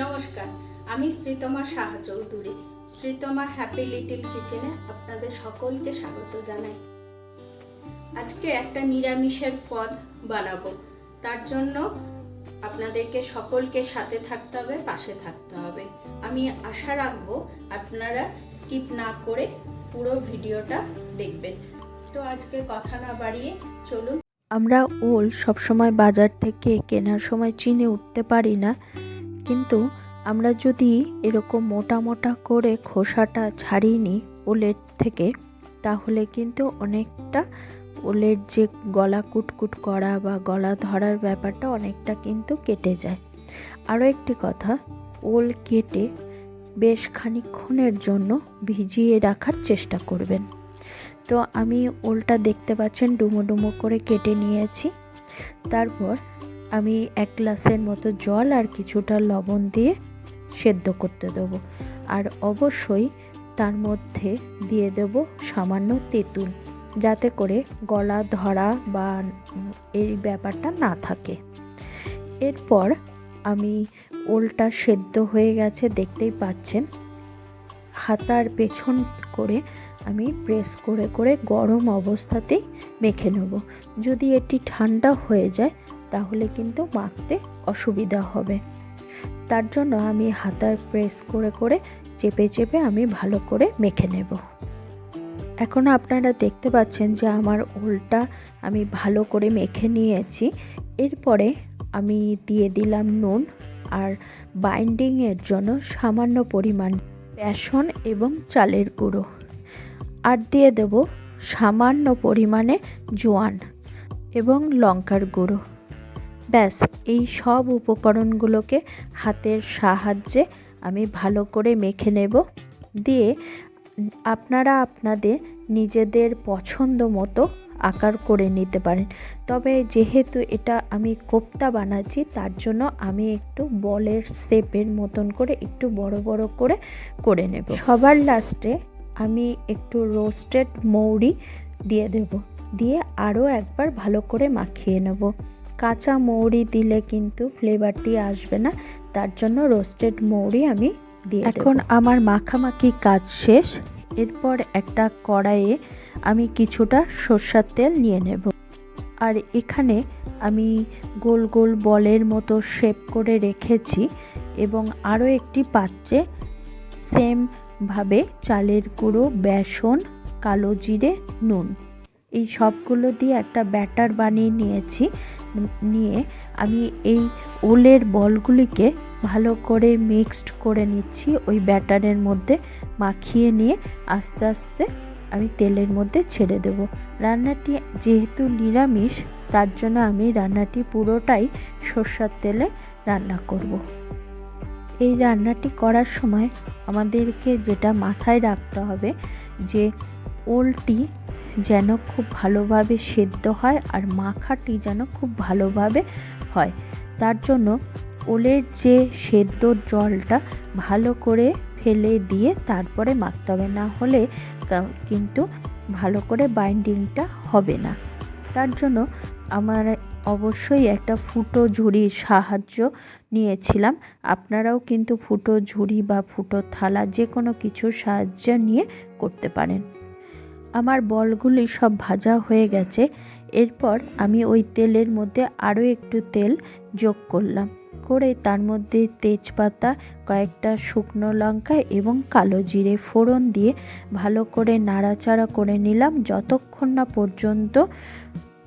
নমস্কার, আমি Sreetama Saha Chowdhury, Sreetama happy little কিচেনে আপনাদের সকলকে স্বাগত জানাই। আজকে একটা নিরামিষের পদ বানাবো, তার জন্য আপনাদেরকে সকলকে সাথে থাকতে হবে, পাশে থাকতে হবে। আমি আশা রাখব আপনারা স্কিপ না করে পুরো ভিডিওটা দেখবেন। তো আজকে কথা না বাড়িয়ে চলুন। আমরা ওল সবসময় বাজার থেকে কেনার সময় চিনে উঠতে পারি না কিন্তু আমরা যদি এরকম মোটা মোটা করে খোসাটা ছাড়িয়ে নিই ওলের থেকে, তাহলে কিন্তু অনেকটা ওলের যে গলা কুটকুট করা বা গলা ধরার ব্যাপারটা অনেকটা কিন্তু কেটে যায়। আরও একটি কথা, ওল কেটে বেশ খানিক্ষণের জন্য ভিজিয়ে রাখার চেষ্টা করবেন। তো আমি ওলটা দেখতে পাচ্ছেন ডুমো ডুমো করে কেটে নিয়েছি। তারপর আমি এক গ্লাসের মতো জল আর কিছুটা লবণ দিয়ে সেদ্ধ করতে দেবো। আর অবশ্যই তার মধ্যে দিয়ে দেব সামান্য তেঁতুল, যাতে করে গলা ধরা বা এই ব্যাপারটা না থাকে। এরপর আমি ওলটা সেদ্ধ হয়ে গেছে, দেখতেই পাচ্ছেন। হাতার পেছন করে আমি প্রেস করে করে গরম অবস্থাতেই মেখে নেব। যদি এটি ঠান্ডা হয়ে যায় তাহলে কিন্তু মাখতে অসুবিধা হবে। তার জন্য আমি হাতার প্রেস করে করে চেপে চেপে আমি ভালো করে মেখে নেব। এখন আপনারা দেখতে পাচ্ছেন যে আমার ওলটা আমি ভালো করে মেখে নিয়েছি। এরপরে আমি দিয়ে দিলাম নুন আর বাইন্ডিংয়ের জন্য সামান্য পরিমাণ বেসন এবং চালের গুঁড়ো। আর দিয়ে দেব সামান্য পরিমাণে জোয়ান এবং লঙ্কার গুঁড়ো। ব্যাস, এই সব উপকরণগুলোকে হাতের সাহায্যে আমি ভালো করে মেখে নেব। দিয়ে আপনারা আপনাদের নিজেদের পছন্দ মতো আকার করে নিতে পারেন। তবে যেহেতু এটা আমি কোপ্তা বানাচ্ছি, তার জন্য আমি একটু বলের শেপের মতন করে একটু বড় বড় করে করে নেব। সবার লাস্টে আমি একটু রোস্টেড মৌরি দিয়ে দেব। দিয়ে আরও একবার ভালো করে মাখিয়ে নেব। কাঁচা মৌরি দিলে কিন্তু ফ্লেভারটি আসবে না। তার জন্য রোস্টেড মৌরি আমি দিয়ে এখন আমার মাখামাখি কাজ শেষ। এরপর একটা কড়াইয়ে আমি কিছুটা সর্ষার তেল নিয়ে নেব। আর এখানে আমি গোল গোল বলের মতো শেপ করে রেখেছি এবং আরও একটি পাত্রে সেমভাবে চালের গুঁড়ো, বেসন, কালো জিরে, নুন। এই সবগুলো দিয়ে একটা ব্যাটার বানিয়ে নিয়েছি নিয়ে আমি এই ওলের বলগুলিকে ভালো করে মিক্সড করে নিচ্ছি ওই ব্যাটারের মধ্যে মাখিয়ে নিয়ে আস্তে আস্তে আমি তেলের মধ্যে ছেড়ে দেব রান্নাটি যেহেতু নিরামিষ, তার জন্য আমি রান্নাটি পুরোটাই সর্ষার তেলে রান্না করব। এই রান্নাটি করার সময় আমাদেরকে যেটা মাথায় রাখতে হবে যে ওলটি যেন খুব ভালোভাবে সেদ্ধ হয় আর মাখাটি যেন খুব ভালোভাবে হয়। তার জন্য ওলের যে সেদ্ধ জলটা ভালো করে ফেলে দিয়ে তারপরে মাখতে হবে। না হলে কিন্তু ভালো করে বাইন্ডিংটা হবে না। তার জন্য আমার অবশ্যই একটা ফুটো ঝুড়ির সাহায্য নিয়েছিলাম। আপনারাও কিন্তু ফুটো ঝুড়ি বা ফুটো থালা যে কোনো কিছুর সাহায্য নিয়ে করতে পারেন। আমার বলগুলি সব ভাজা হয়ে গেছে। এরপর আমি ওই তেলের মধ্যে আরও একটু তেল যোগ করলাম। করে তার মধ্যে তেজপাতা, কয়েকটা শুকনো লঙ্কা এবং কালো জিরে ফোড়ন দিয়ে ভালো করে নাড়াচাড়া করে নিলাম। যতক্ষণ না পর্যন্ত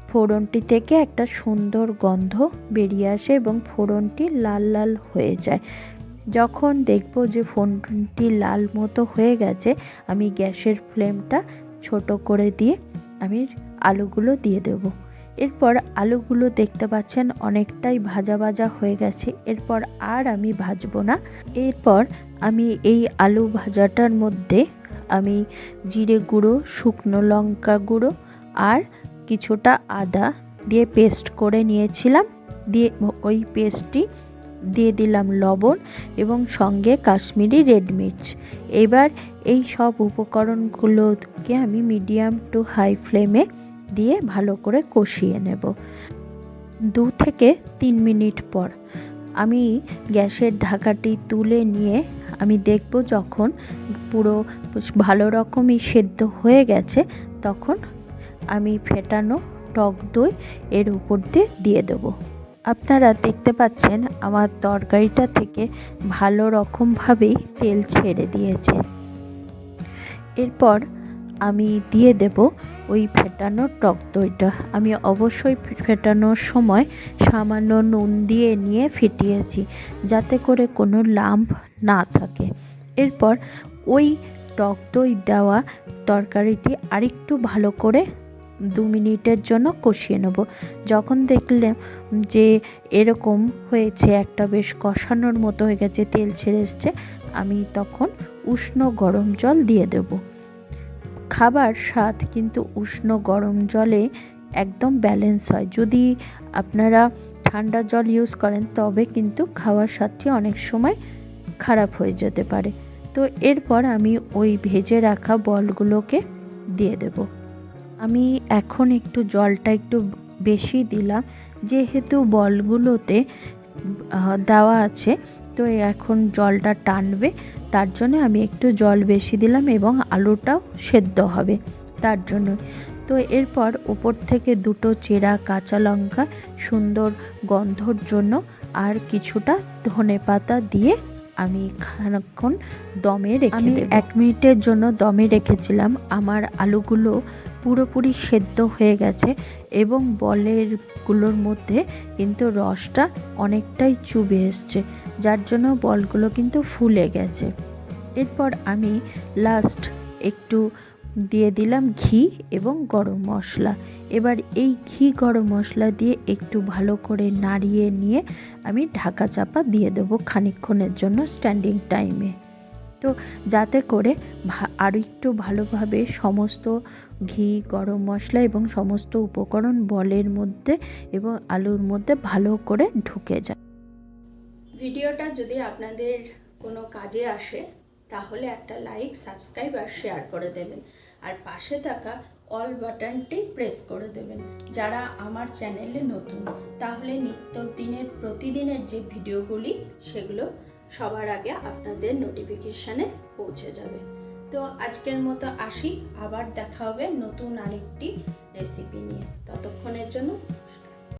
ফোড়নটি থেকে একটা সুন্দর গন্ধ বেরিয়ে আসে এবং ফোড়নটি লাল লাল হয়ে যায়। যখন দেখব যে ফোড়নটি লাল মতো হয়ে গেছে, আমি গ্যাসের ফ্লেমটা ছোট করে দিয়ে আমি আলুগুলো দিয়ে দেব। এরপর আলুগুলো দেখতে পাচ্ছেন অনেকটাই ভাজা ভাজা হয়ে গেছে। এরপর আর আমি ভাজবো না। এরপর আমি এই আলু ভাজাটার মধ্যে আমি জিরে গুঁড়ো, শুকনো লঙ্কা গুঁড়ো আর কিছুটা আদা দিয়ে পেস্ট করে নিয়েছিলাম। দিয়ে ওই পেস্টটি দিয়ে দিলাম লবণ এবং সঙ্গে কাশ্মীরি রেড মির্চ। এবার এই সব উপকরণগুলোকে আমি মিডিয়াম টু হাই ফ্লেমে দিয়ে ভালো করে কষিয়ে নেব। দু থেকে তিন মিনিট পর আমি গ্যাসের ঢাকাটি তুলে নিয়ে আমি দেখব যখন পুরো ভালো রকমই সেদ্ধ হয়ে গেছে তখন আমি ফেটানো টক দই এর উপর দিয়ে দিয়ে দেবো। আপনারা দেখতে পাচ্ছেন আমার তরকারিটা থেকে ভালো রকমভাবেই তেল ছেড়ে দিয়েছে। এরপর আমি দিয়ে দেব ওই ফেটানো টক দইটা। আমি অবশ্যই ফেটানোর সময় সামান্য নুন দিয়ে নিয়ে ফিটিয়েছি যাতে করে কোনো লাম্প না থাকে। এরপর ওই টক দই দেওয়া তরকারিটি আরেকটু ভালো করে দু মিনিটের জন্য কষিয়ে নেব। যখন দেখলাম যে এরকম হয়েছে, একটা বেশ কষানোর মতো হয়ে গেছে, তেল ছেড়ে এসছে, আমি তখন উষ্ণ গরম জল দিয়ে দেব। খাবার স্বাদ কিন্তু উষ্ণ গরম জলে একদম ব্যালেন্স হয়। যদি আপনারা ঠান্ডা জল ইউজ করেন, তবে কিন্তু খাওয়ার স্বাদটি অনেক সময় খারাপ হয়ে যেতে পারে। তো এরপর আমি ওই ভেজে রাখা বলগুলোকে দিয়ে দেব। আমি এখন একটু জলটা একটু বেশি দিলাম যেহেতু বলগুলোতে দেওয়া আছে তো এখন জলটা টানবে তার জন্য আমি একটু জল বেশি দিলাম এবং আলুটাও সেদ্ধ হবে তার জন্য। তো এরপর উপর থেকে দুটো চেরা কাঁচা লঙ্কা সুন্দর গন্ধর জন্য আর কিছুটা ধনে পাতা দিয়ে আমি খানিকক্ষণ দমে রেখে দেব। এক মিনিটের জন্য দমে রেখেছিলাম আমার আলুগুলো পুরোপুরি সেদ্ধ হয়ে গেছে এবং বলেরগুলোর মধ্যে কিন্তু রসটা অনেকটাই চুবে এসছে, যার জন্য বলগুলো কিন্তু ফুলে গেছে। এরপর আমি লাস্ট একটু দিয়ে দিলাম ঘি এবং গরম মশলা। এবার এই ঘি গরম মশলা দিয়ে একটু ভালো করে নাড়িয়ে নিয়ে আমি ঢাকা চাপা দিয়ে দেবো খানিকক্ষণের জন্য স্ট্যান্ডিং টাইমে তো যাতে করে আরও একটু ভালোভাবে সমস্ত ঘি, গরম মশলা এবং সমস্ত উপকরণ বলের মধ্যে এবং আলুর মধ্যে ভালো করে ঢুকে যায়। ভিডিওটা যদি আপনাদের কোনো কাজে আসে, তাহলে একটা লাইক সাবস্ক্রাইব আর শেয়ার করে দেবেন। আর পাশে থাকা অল বাটনটি প্রেস করে দেবেন। যারা আমার চ্যানেলে নতুন, তাহলে নিত্য দিনের প্রতিদিনের যে ভিডিওগুলি, সেগুলো সবার আগে আপনাদের নোটিফিকেশানে পৌঁছে যাবে। তো আজকের মতো আসি, আবার দেখা হবে নতুন আরেকটি রেসিপি নিয়ে। ততক্ষণের জন্য